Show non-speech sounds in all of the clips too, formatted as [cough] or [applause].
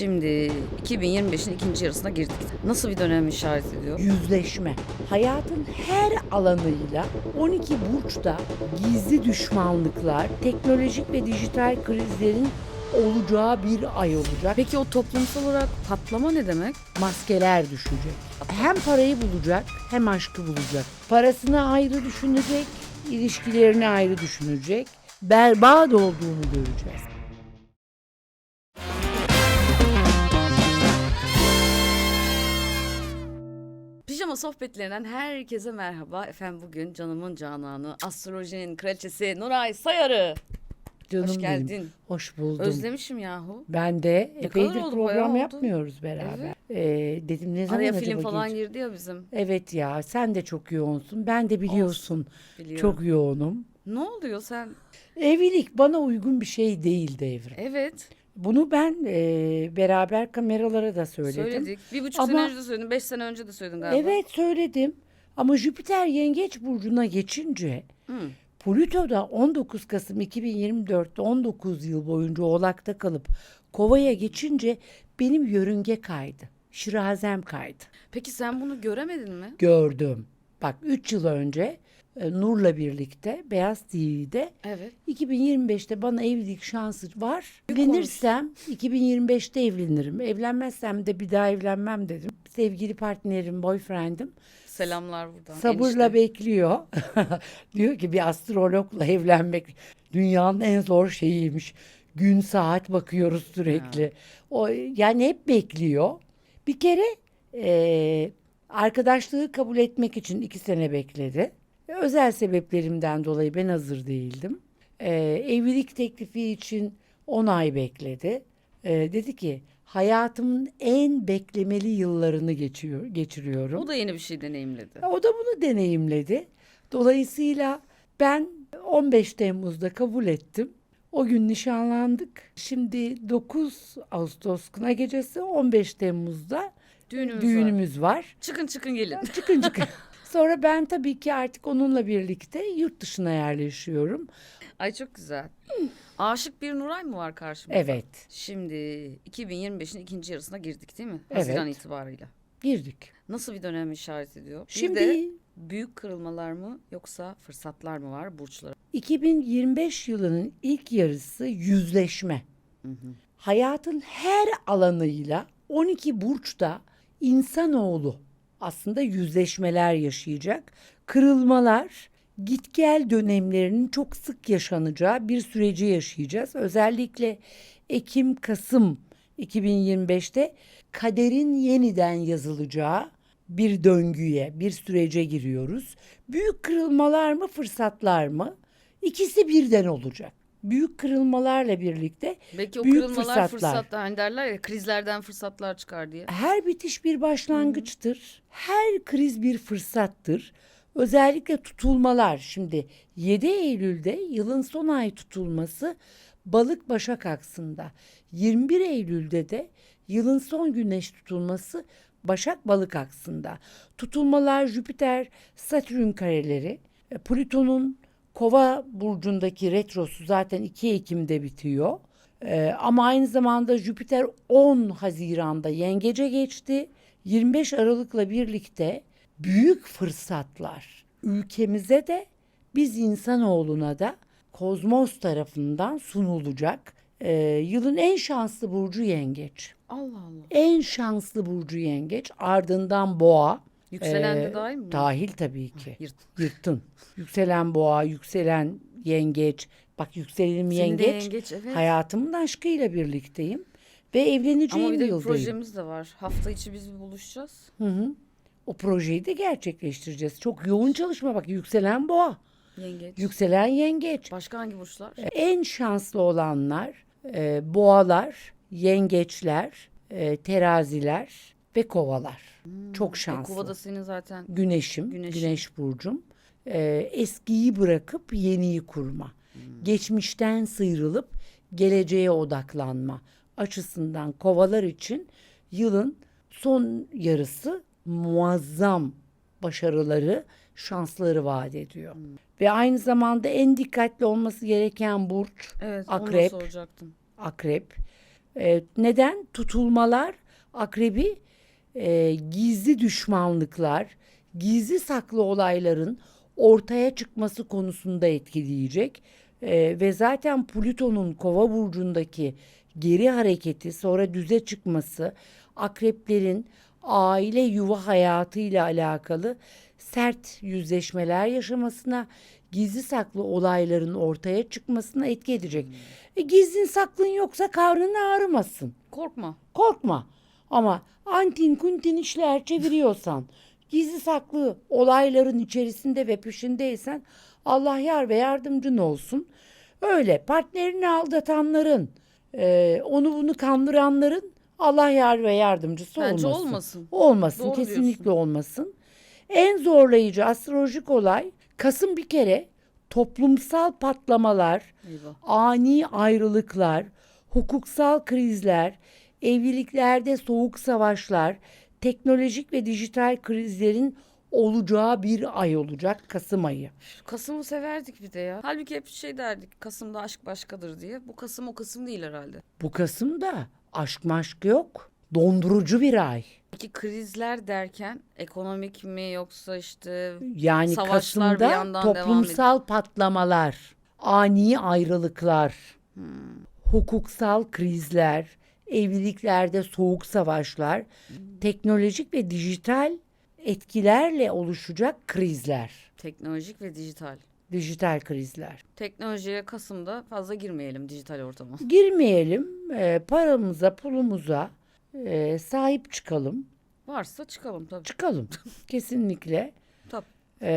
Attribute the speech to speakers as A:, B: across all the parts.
A: Şimdi 2025'in ikinci yarısına girdik. Nasıl bir dönem işaret ediyor?
B: yüzleşme. Hayatın her alanıyla 12 burçta gizli düşmanlıklar, teknolojik ve dijital krizlerin olacağı bir ay olacak.
A: Peki o toplumsal olarak patlama ne demek?
B: Maskeler düşecek. Hem parayı bulacak hem aşkı bulacak. Parasını ayrı düşünecek, ilişkilerini ayrı düşünecek. Berbat olduğunu göreceğiz.
A: Pijama sohbetlerinden herkese merhaba. Efendim bugün canımın cananı, astrolojinin kraliçesi Nuray Sayarı.
B: Canım
A: Hoş
B: benim.
A: geldin.
B: Hoş buldum.
A: Özlemişim yahu.
B: Ben de
A: Ne
B: epeydir
A: oldu,
B: program
A: bayağı oldu.
B: yapmıyoruz beraber. Ee, dedim ne zaman
A: Araya
B: acaba
A: film falan girdi ya bizim.
B: Evet ya sen de çok yoğunsun. Ben de biliyorsun çok yoğunum.
A: Ne oluyor sen?
B: Evlilik bana uygun bir şey değil devrim.
A: Evet.
B: Bunu ben e, beraber kameralara da söyledim.
A: Söyledik. Bir buçuk
B: Ama-
A: sene önce de söyledin. Beş sene önce de söyledin galiba.
B: Evet söyledim. Ama Jüpiter Yengeç burcuna geçince
A: Hı.
B: Plüto da 19 Kasım 2024'te 19 yıl boyunca Oğlak'ta kalıp Kova'ya geçince benim yörünge kaydı. Şirazem kaydı.
A: Peki sen bunu göremedin mi?
B: Gördüm. Bak 3 yıl önce Nur'la birlikte Beyaz TV'de
A: Evet.
B: 2025'te bana evlilik şansı var. Evlenirsem 2025'te evlenirim. Evlenmezsem de bir daha evlenmem dedim. Sevgili partnerim, boyfriendim
A: Selamlar buradan.
B: sabırla
A: enişte.
B: bekliyor. [laughs] Diyor ki bir astrologla evlenmek dünyanın en zor şeyiymiş. Gün saat bakıyoruz sürekli. O yani hep bekliyor. Bir kere eee, arkadaşlığı kabul etmek için iki sene bekledi. Özel sebeplerimden dolayı ben hazır değildim. Eee, evlilik teklifi için 10 ay bekledi. Eee, dedi ki hayatımın en beklemeli yıllarını geçiyor, geçiriyorum.
A: O da yeni bir şey deneyimledi.
B: O da bunu deneyimledi. Dolayısıyla ben 15 Temmuz'da kabul ettim. O gün nişanlandık. Şimdi 9 Ağustos kına gecesi 15 Temmuz'da
A: Düğünümüz, var.
B: düğünümüz var.
A: Çıkın çıkın gelin.
B: Çıkın çıkın. [laughs] Sonra ben tabii ki artık onunla birlikte yurt dışına yerleşiyorum.
A: Ay çok güzel. Aşık bir Nuray mı var karşımızda?
B: Evet,
A: Şimdi 2025'in ikinci yarısına girdik değil mi?
B: Evet.
A: Haziran itibarıyla.
B: girdik.
A: Nasıl bir dönem işaret ediyor? Bir
B: Şimdi
A: de büyük kırılmalar mı yoksa fırsatlar mı var burçlara?
B: 2025 yılının ilk yarısı yüzleşme. Hayatın her alanıyla 12 burçta insanoğlu aslında yüzleşmeler yaşayacak. Kırılmalar, git gel dönemlerinin çok sık yaşanacağı bir süreci yaşayacağız. Özellikle Ekim, Kasım 2025'te kaderin yeniden yazılacağı bir döngüye, bir sürece giriyoruz. Büyük kırılmalar mı, fırsatlar mı? İkisi birden olacak. Büyük kırılmalarla birlikte
A: Belki o
B: büyük
A: kırılmalar
B: fırsatlar.
A: fırsatlar. Hani derler ya krizlerden fırsatlar çıkar diye.
B: Her bitiş bir başlangıçtır. Her kriz bir fırsattır. Özellikle tutulmalar. Şimdi 7 Eylül'de yılın son ay tutulması Balık Başak aksında. 21 Eylül'de de yılın son güneş tutulması Başak Balık aksında. Tutulmalar Jüpiter Satürn kareleri. e, Plüton'un Kova burcundaki retrosu zaten 2 Ekim'de bitiyor. Ee, ama aynı zamanda Jüpiter 10 Haziran'da yengece geçti. 25 Aralık'la birlikte büyük fırsatlar ülkemize de biz insanoğluna da kozmos tarafından sunulacak. Ee, yılın en şanslı burcu yengeç.
A: Allah Allah.
B: En şanslı burcu yengeç ardından boğa.
A: Yükselen de
B: Ee,
A: dahil mi?
B: Dahil tabii ki.
A: Yırt.
B: Yırttın. Yükselen boğa, yükselen yengeç. Bak yükselenim
A: Senin
B: yengeç.
A: yengeç, evet.
B: Hayatımın aşkıyla birlikteyim. Ve evleneceğim
A: Ama bir de bir projemiz de var. Hafta içi biz bir buluşacağız.
B: Hı hı. O projeyi de gerçekleştireceğiz. Çok yoğun çalışma bak yükselen boğa,
A: Yengeç.
B: yükselen yengeç.
A: Başka hangi burçlar?
B: En şanslı olanlar e, boğalar, yengeçler, e, teraziler ve kovalar. Çok
A: E,
B: şanslı.
A: Kovada senin zaten
B: Güneşim,
A: Güneşin.
B: güneş burcum. Ee, eskiyi bırakıp yeniyi kurma. Geçmişten sıyrılıp geleceğe odaklanma açısından kovalar için yılın son yarısı muazzam başarıları, şansları vaat ediyor. Ve aynı zamanda en dikkatli olması gereken burç
A: evet
B: Akrep.
A: onu soracaktım.
B: akrep. E, neden? Tutulmalar akrebi e, gizli düşmanlıklar, gizli saklı olayların ortaya çıkması konusunda etkileyecek. E, ve zaten Plüton'un kova burcundaki geri hareketi sonra düze çıkması akreplerin aile yuva hayatıyla alakalı sert yüzleşmeler yaşamasına, gizli saklı olayların ortaya çıkmasına etki edecek. E, gizlin saklın yoksa karnın ağrımasın.
A: Korkma.
B: Korkma. Ama antin kuntin işler çeviriyorsan, gizli saklı olayların içerisinde ve peşindeysen Allah yar ve yardımcın olsun. Öyle partnerini aldatanların, e, onu bunu kandıranların Allah yar ve yardımcısı
A: Bence
B: olmasın.
A: olmasın.
B: Olmasın,
A: Doğru
B: kesinlikle
A: diyorsun.
B: olmasın. En zorlayıcı astrolojik olay Kasım bir kere toplumsal patlamalar,
A: Eyvah.
B: ani ayrılıklar, hukuksal krizler, evliliklerde soğuk savaşlar, teknolojik ve dijital krizlerin olacağı bir ay olacak Kasım ayı.
A: Kasım'ı severdik bir de ya. Halbuki hep şey derdik. Kasım'da aşk başkadır diye. Bu Kasım o Kasım değil herhalde.
B: Bu Kasım'da aşk maşk yok. Dondurucu bir ay.
A: Peki krizler derken ekonomik mi yoksa işte
B: Yani
A: Savaşlar bir
B: Kasım'da
A: yandan devam
B: toplumsal patlamalar, ani ayrılıklar,
A: Hmm.
B: hukuksal krizler, evliliklerde soğuk savaşlar, teknolojik ve dijital etkilerle oluşacak krizler,
A: teknolojik ve dijital.
B: dijital krizler.
A: Teknolojiye Kasım'da fazla girmeyelim dijital ortama.
B: Girmeyelim, e, paramıza, pulumuza e, sahip çıkalım.
A: Varsa çıkalım tabii.
B: Çıkalım [laughs] kesinlikle.
A: Tabii.
B: E,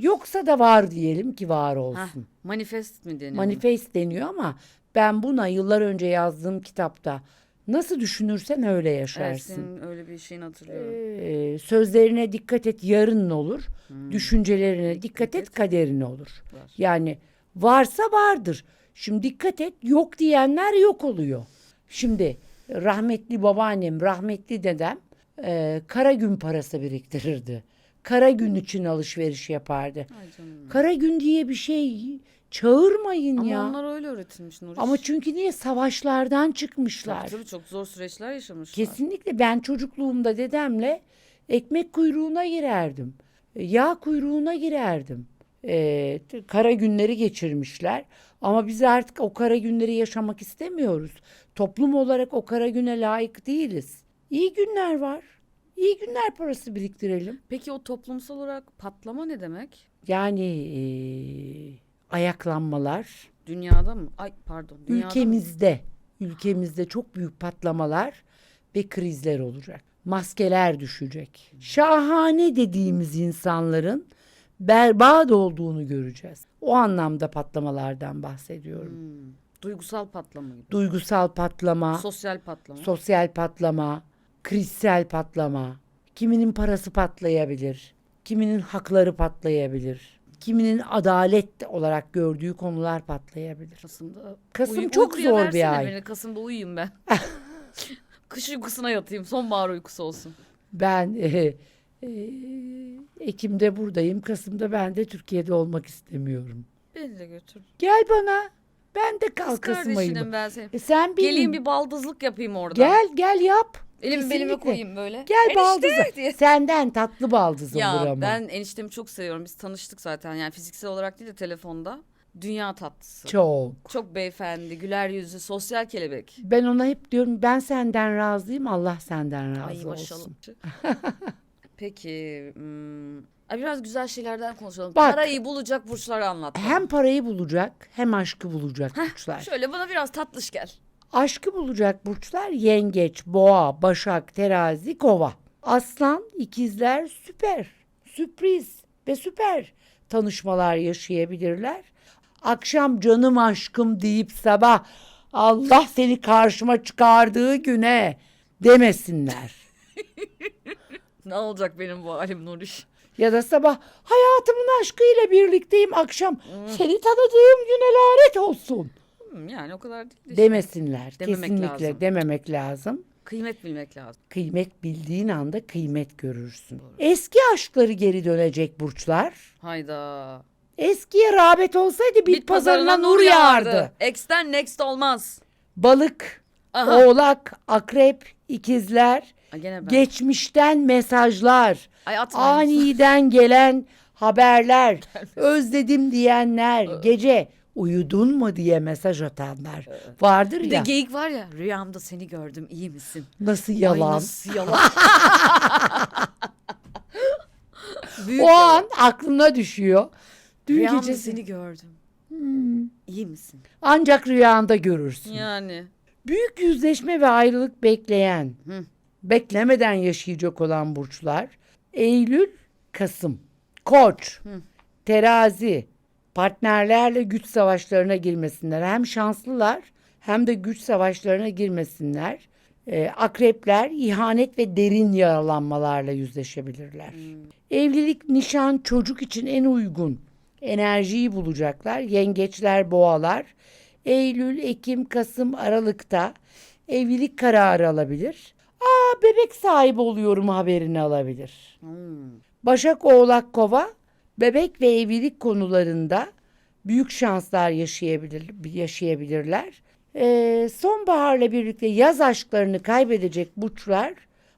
B: yoksa da var diyelim ki var
A: Heh,
B: olsun.
A: manifest mi deniyor?
B: Manifest deniyor ama ben buna yıllar önce yazdığım kitapta nasıl düşünürsen öyle yaşarsın.
A: Ersin öyle bir şeyini hatırlıyorum.
B: Ee, sözlerine dikkat et yarın olur. Düşüncelerine dikkat et
A: et.
B: kaderin olur.
A: Var.
B: Yani varsa vardır. Şimdi dikkat et yok diyenler yok oluyor. Şimdi rahmetli babaannem, rahmetli dedem e, kara gün parası biriktirirdi. Kara gün için alışveriş yapardı.
A: Ay canım.
B: Kara gün diye bir şey çağırmayın
A: Ama
B: ya.
A: onlar öyle öğretilmiş Nuriş.
B: Ama çünkü niye savaşlardan çıkmışlar.
A: Tabii, tabii çok zor süreçler yaşamışlar.
B: Kesinlikle ben çocukluğumda dedemle ekmek kuyruğuna girerdim. E, Yağ kuyruğuna girerdim. Ee, kara günleri geçirmişler. Ama biz artık o kara günleri yaşamak istemiyoruz. Toplum olarak o kara güne layık değiliz. İyi günler var. İyi günler parası biriktirelim.
A: Peki o toplumsal olarak patlama ne demek?
B: Yani ee, ayaklanmalar,
A: Dünyada mı? Ay pardon. Dünyada mı?
B: ülkemizde ülkemizde çok büyük patlamalar ve krizler olacak. Maskeler düşecek. Şahane dediğimiz insanların berbat olduğunu göreceğiz. O anlamda patlamalardan bahsediyorum.
A: Hmm. Duygusal patlama gibi.
B: Duygusal patlama,
A: Sosyal patlama.
B: sosyal patlama, krizsel patlama. Kiminin parası patlayabilir, kiminin hakları patlayabilir. Kiminin adalet olarak gördüğü konular patlayabilir.
A: Kasım'da.
B: Kasım
A: Uyu-
B: çok zor bir ay.
A: Beni. Kasım'da uyuyayım ben. [laughs] Kış uykusuna yatayım. Sonbahar uykusu olsun.
B: Ben e, e, Ekim'de buradayım. Kasım'da ben de Türkiye'de olmak istemiyorum.
A: Beni de götür.
B: Gel bana. Ben de
A: Kız
B: kal Kasım ayında.
A: ben senin.
B: E sen benim.
A: Geleyim bir baldızlık yapayım orada.
B: Gel gel yap.
A: Elimi belime
B: Kesinlikle.
A: koyayım böyle.
B: Gel
A: Enişte
B: baldızı.
A: diye.
B: Senden tatlı baldızımdır
A: Ya
B: ama.
A: ben eniştemi çok seviyorum. Biz tanıştık zaten. Yani fiziksel olarak değil de telefonda. Dünya tatlısı.
B: Çok.
A: Çok beyefendi, güler yüzü, sosyal kelebek.
B: Ben ona hep diyorum ben senden razıyım Allah senden razı
A: Ay maşallah.
B: olsun. [laughs]
A: Peki, hmm, ay biraz güzel şeylerden konuşalım.
B: Bak.
A: Parayı bulacak burçları anlat. bana.
B: Hem parayı bulacak hem aşkı bulacak burçlar.
A: Şöyle bana biraz tatlış gel.
B: Aşkı bulacak burçlar yengeç, boğa, başak, terazi, kova. Aslan, ikizler süper, sürpriz ve süper tanışmalar yaşayabilirler. Akşam canım aşkım deyip sabah Allah seni karşıma çıkardığı güne demesinler. [laughs]
A: Ne olacak benim bu halim Nuriş?
B: Ya da sabah hayatımın aşkıyla birlikteyim akşam seni tanıdığım güne lanet olsun
A: Hmm, yani o kadar değil. de işte.
B: demesinler.
A: Dememek
B: Kesinlikle
A: lazım.
B: dememek lazım.
A: Kıymet bilmek lazım.
B: Kıymet bildiğin anda kıymet görürsün. Eski aşkları geri dönecek burçlar.
A: Hayda.
B: Eskiye rağbet olsaydı bit, pazarına nur yağardı.
A: X'ten next olmaz.
B: Balık,
A: Aha.
B: Oğlak, akrep, ikizler,
A: Ay, gene ben.
B: geçmişten mesajlar,
A: Ay
B: aniden gelen haberler, [laughs] özledim diyenler, gece uyudun mu diye mesaj atanlar vardır
A: Bir de
B: ya.
A: geyik var ya rüyamda seni gördüm iyi misin?
B: Nasıl
A: Ay,
B: yalan?
A: nasıl yalan? [laughs] Büyük
B: o
A: yalan.
B: an aklına düşüyor. Dün
A: Rüyamda
B: gece
A: seni gördüm. İyi misin?
B: ancak rüyanda görürsün.
A: Yani.
B: Büyük yüzleşme ve ayrılık bekleyen,
A: Hı.
B: beklemeden yaşayacak olan burçlar Eylül, Kasım, Koç, Terazi, partnerlerle güç savaşlarına girmesinler. Hem şanslılar hem de güç savaşlarına girmesinler. Ee, akrepler ihanet ve derin yaralanmalarla yüzleşebilirler. Evlilik, nişan, çocuk için en uygun enerjiyi bulacaklar. Yengeçler, boğalar Eylül, Ekim, Kasım, Aralık'ta evlilik kararı alabilir. Aa bebek sahibi oluyorum haberini alabilir.
A: Hmm.
B: Başak, Oğlak, Kova bebek ve evlilik konularında büyük şanslar yaşayabilir, yaşayabilirler. Ee, sonbaharla birlikte yaz aşklarını kaybedecek burçlar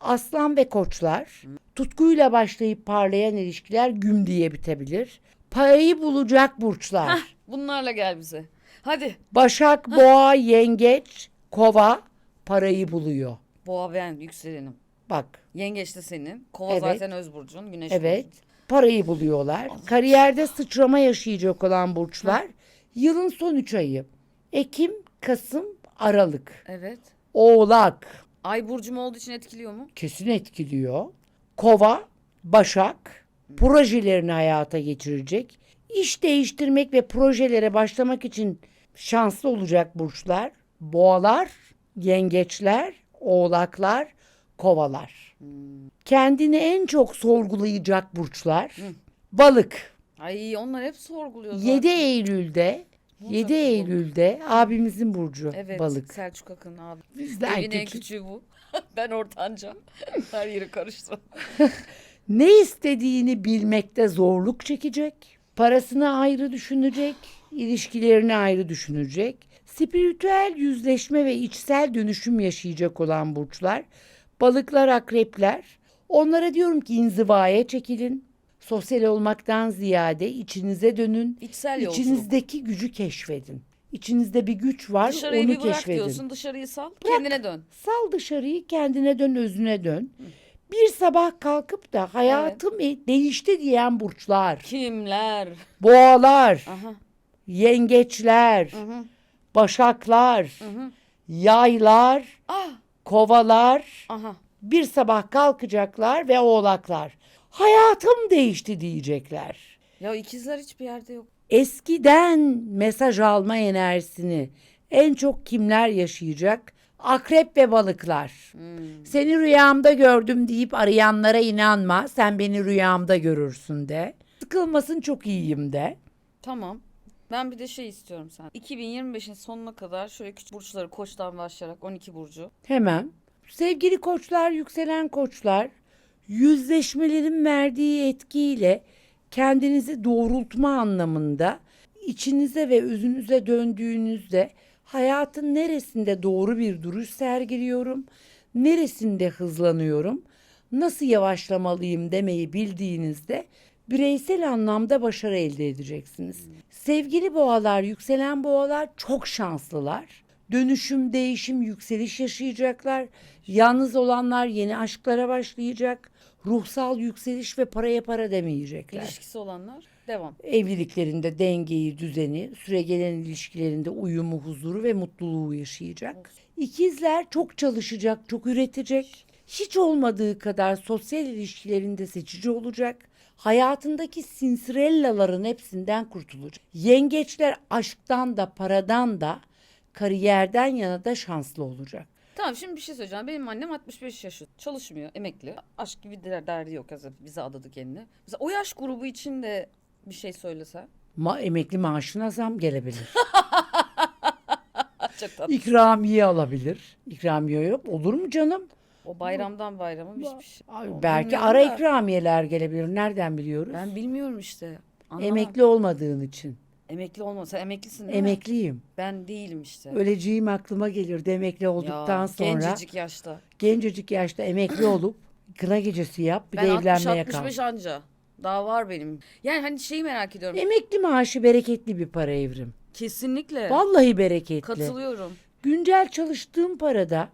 B: aslan ve koçlar. Tutkuyla başlayıp parlayan ilişkiler güm diye bitebilir. Parayı bulacak burçlar.
A: Hah, bunlarla gel bize. Hadi.
B: Başak, Boğa, Yengeç, Kova parayı buluyor.
A: Boğa ben yükselenim.
B: Bak
A: Yengeç de senin. Kova
B: Evet.
A: zaten Özburcu'nun. Güneş
B: evet
A: burcun.
B: Parayı buluyorlar. Kariyerde sıçrama yaşayacak olan burçlar yılın son üç ayı. Ekim, Kasım, Aralık.
A: Evet.
B: Oğlak
A: Ay burcum olduğu için etkiliyor mu?
B: kesin etkiliyor. Kova, Başak projelerini hayata geçirecek. İş değiştirmek ve projelere başlamak için şanslı olacak burçlar. Boğalar, yengeçler, oğlaklar, kovalar. Kendini en çok sorgulayacak burçlar. Balık.
A: Ay onlar hep sorguluyor zaten.
B: 7 Eylül'de
A: Mutlaka
B: 7
A: balık.
B: Eylül'de abimizin burcu
A: Evet.
B: balık.
A: Selçuk Akın abi.
B: Bizden
A: Evin en
B: küçük.
A: küçüğü bu. [laughs] ben ortanca. [laughs] Her yeri karıştı. [laughs]
B: Ne istediğini bilmekte zorluk çekecek. Parasını ayrı düşünecek, ilişkilerini ayrı düşünecek. Spiritüel yüzleşme ve içsel dönüşüm yaşayacak olan burçlar, balıklar, akrepler. Onlara diyorum ki inzivaya çekilin. Sosyal olmaktan ziyade içinize dönün.
A: İçsel yolculuk.
B: İçinizdeki gücü keşfedin. İçinizde bir güç var,
A: Dışarıyı
B: onu
A: bir bırak
B: keşfedin.
A: diyorsun. Dışarıyı sal. Kendine dön.
B: Sal dışarıyı kendine dön özüne dön. Bir sabah kalkıp da hayatım e- değişti diyen burçlar,
A: Kimler?
B: boğalar,
A: Aha.
B: yengeçler,
A: Hı.
B: başaklar,
A: hı.
B: yaylar,
A: Ah.
B: Kovalar
A: Aha.
B: bir sabah kalkacaklar ve oğlaklar. Hayatım değişti diyecekler.
A: Ya ikizler hiçbir yerde yok.
B: Eskiden mesaj alma enerjisini en çok kimler yaşayacak? Akrep ve balıklar.
A: Hmm.
B: Seni rüyamda gördüm deyip arayanlara inanma. Sen beni rüyamda görürsün de. Sıkılmasın çok iyiyim de.
A: Tamam. Ben bir de şey istiyorum sen. 2025'in sonuna kadar şöyle küçük burçları koçtan başlayarak 12 burcu.
B: Hemen. Sevgili koçlar, yükselen koçlar, yüzleşmelerin verdiği etkiyle kendinizi doğrultma anlamında içinize ve özünüze döndüğünüzde hayatın neresinde doğru bir duruş sergiliyorum, neresinde hızlanıyorum, nasıl yavaşlamalıyım demeyi bildiğinizde bireysel anlamda başarı elde edeceksiniz. Sevgili boğalar, yükselen boğalar çok şanslılar. Dönüşüm, değişim, yükseliş yaşayacaklar. Yalnız olanlar yeni aşklara başlayacak. Ruhsal yükseliş ve paraya para demeyecekler.
A: İlişkisi olanlar devam.
B: Evliliklerinde dengeyi, düzeni, süregelen ilişkilerinde uyumu, huzuru ve mutluluğu yaşayacak. İkizler çok çalışacak, çok üretecek. Hiç olmadığı kadar sosyal ilişkilerinde seçici olacak. Hayatındaki sinsirellaların hepsinden kurtulacak. Yengeçler aşktan da paradan da kariyerden yana da şanslı olacak.
A: Tamam şimdi bir şey söyleyeceğim. Benim annem 65 yaşında. Çalışmıyor, emekli. Aşk gibi der- derdi yok. Yazık, bize adadı kendini. Mesela o yaş grubu için de bir şey söylese.
B: Ma emekli maaşına zam gelebilir. [laughs]
A: Çok tatlı.
B: İkramiye alabilir. İkramiye yok. Olur mu canım?
A: O bayramdan bayrama hiçbir şey.
B: Belki
A: bilmiyorum
B: ara
A: da.
B: ikramiyeler gelebilir. Nereden biliyoruz?
A: Ben bilmiyorum işte. Anlamam.
B: Emekli olmadığın için.
A: Emekli olma. Sen emeklisin değil mi?
B: Emekliyim.
A: Ben değilim işte.
B: Öleceğim aklıma gelir de emekli olduktan
A: Ya,
B: sonra.
A: Gencecik yaşta.
B: gencecik yaşta emekli olup kına gecesi yap bir
A: Ben
B: de evlenmeye
A: 60-65
B: kal.
A: anca. Daha var benim. Yani hani şeyi merak ediyorum.
B: Emekli maaşı bereketli bir para evrim.
A: Kesinlikle.
B: Vallahi bereketli.
A: Katılıyorum.
B: Güncel çalıştığım parada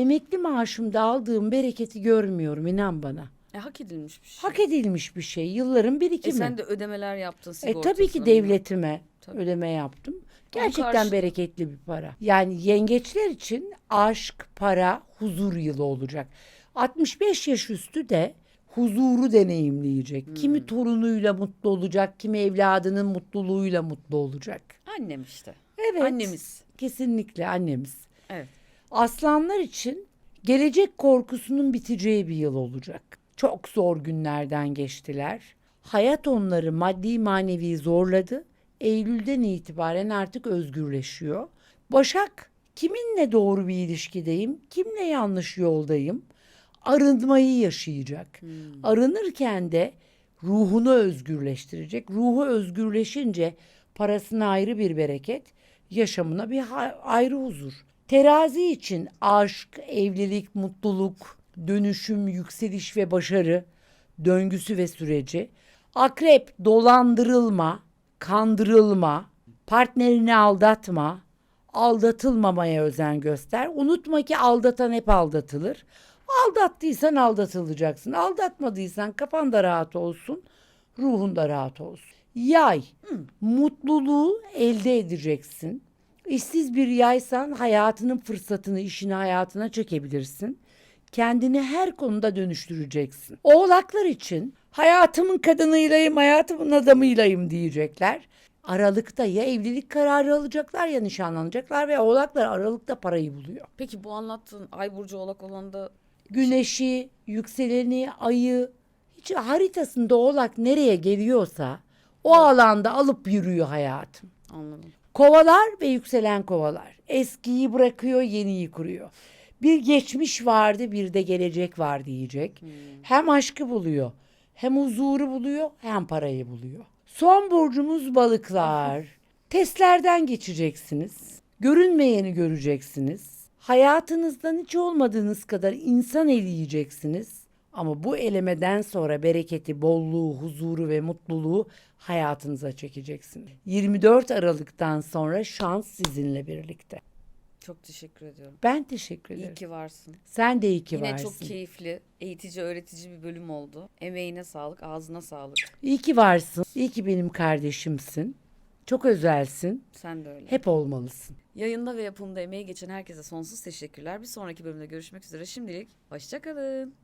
B: emekli maaşımda aldığım bereketi görmüyorum inan bana.
A: E, hak edilmiş bir şey.
B: Hak edilmiş bir şey. Yılların
A: E
B: birikimi.
A: sen de ödemeler yaptın
B: E
A: sigortasını.
B: tabii ki devletime
A: Tabii.
B: ödeme yaptım. Gerçekten
A: karşı-
B: bereketli bir para. Yani yengeçler için aşk, para, huzur yılı olacak. 65 yaş üstü de huzuru deneyimleyecek.
A: Hmm.
B: Kimi torunuyla mutlu olacak, kimi evladının mutluluğuyla mutlu olacak.
A: Annem işte.
B: Evet.
A: Annemiz.
B: Kesinlikle annemiz.
A: Evet.
B: Aslanlar için gelecek korkusunun biteceği bir yıl olacak. Çok zor günlerden geçtiler. Hayat onları maddi manevi zorladı. Eylül'den itibaren artık özgürleşiyor. Başak kiminle doğru bir ilişkideyim, kimle yanlış yoldayım? Arınmayı yaşayacak. Arınırken de ruhunu özgürleştirecek. Ruhu özgürleşince parasına ayrı bir bereket, yaşamına bir ayrı huzur. Terazi için aşk, evlilik, mutluluk, dönüşüm, yükseliş ve başarı döngüsü ve süreci. Akrep dolandırılma, kandırılma, partnerini aldatma, aldatılmamaya özen göster. Unutma ki aldatan hep aldatılır. Aldattıysan aldatılacaksın. Aldatmadıysan kafan da rahat olsun, ruhun da rahat olsun. Yay, mutluluğu elde edeceksin. İşsiz bir yaysan hayatının fırsatını işini hayatına çekebilirsin. Kendini her konuda dönüştüreceksin. Oğlaklar için hayatımın kadınıylayım, hayatımın adamıylayım diyecekler. Aralıkta ya evlilik kararı alacaklar ya nişanlanacaklar ve oğlaklar aralıkta parayı buluyor.
A: Peki bu anlattığın Ay Burcu Oğlak olan da
B: Güneşi, yükseleni, ayı hiç haritasında oğlak nereye geliyorsa o alanda alıp yürüyor hayatım.
A: anladım.
B: Kovalar ve yükselen kovalar. Eskiyi bırakıyor, yeniyi kuruyor. Bir geçmiş vardı, bir de gelecek var diyecek. Hem aşkı buluyor, hem huzuru buluyor, hem parayı buluyor. Son burcumuz balıklar. [laughs] Testlerden geçeceksiniz. Görünmeyeni göreceksiniz. Hayatınızdan hiç olmadığınız kadar insan eleyeceksiniz. Ama bu elemeden sonra bereketi, bolluğu, huzuru ve mutluluğu hayatınıza çekeceksiniz. 24 Aralık'tan sonra şans sizinle birlikte.
A: Çok teşekkür ediyorum.
B: Ben teşekkür ederim.
A: İyi ki varsın.
B: Sen de iyi ki
A: Yine
B: varsın.
A: çok keyifli, eğitici, öğretici bir bölüm oldu. Emeğine sağlık, ağzına sağlık.
B: İyi ki varsın. İyi ki benim kardeşimsin. Çok özelsin.
A: Sen de öyle.
B: Hep olmalısın.
A: Yayında ve yapımda emeği geçen herkese sonsuz teşekkürler. Bir sonraki bölümde görüşmek üzere. Şimdilik hoşçakalın.